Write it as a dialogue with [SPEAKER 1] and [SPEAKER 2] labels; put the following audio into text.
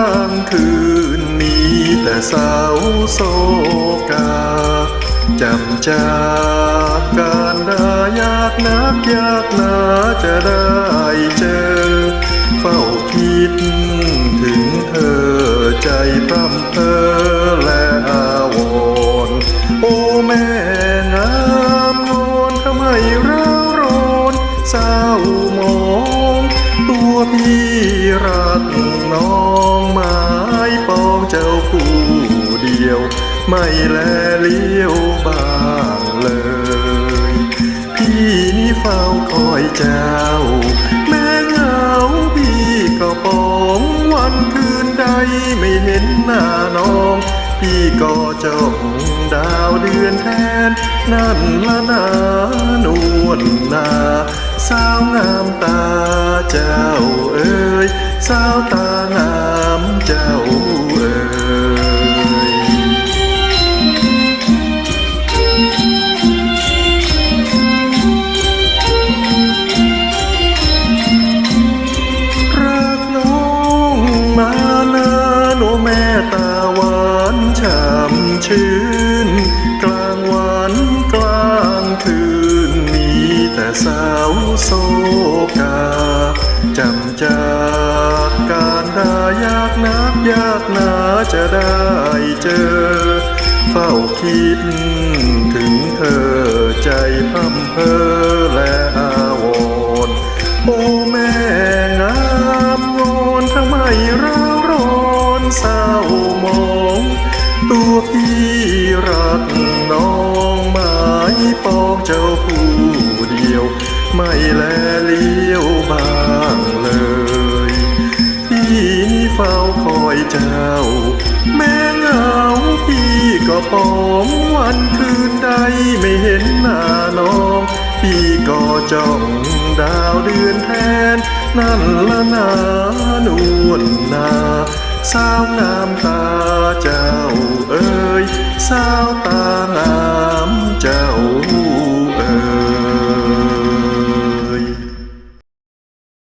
[SPEAKER 1] ค้างคืนนี้แต่สาวโศกาจำจากการดายากนักยากนาจะได้เจอ เฝ้าคิดถึงเธอใจพร่ำเพอและอาวรโอ้แม่งามงอนทำไมร้าวร้อนเศร้ามอง ตัวพี่รักน้อง วผู้เดียว ไม่แลเลี้ยวบ้างเลย พี่นี่เฝ้าคอยเจ้า แม่เหงาพี่ก็ปองวันคืนใดไม่เห็นหน้าน้อง พี่ก็จ้องดาวเดือนแทนนั่นละนา ชื่น กลางวันกลางคืนมีแต่สาวโศกาจำจากการดายากนักยากหนาจะได้เจอ เฝ้าคิดถึงเธอใจพร่ำเพอและอา ตัวพี่รักน้องไม้ปองเจ้าผู้เดียว ไม่แลเลี้ยวบ้างเลยพี่นี่เฝ้าคอยเจ้า แม่เหงาพี่ก็ปองวันคืนใดไม่เห็นหน้าน้อง พี่ก็จ้องดาวเดือนแทน นั่นละนานวลนาสาวงามตาเจ้างามเจ้า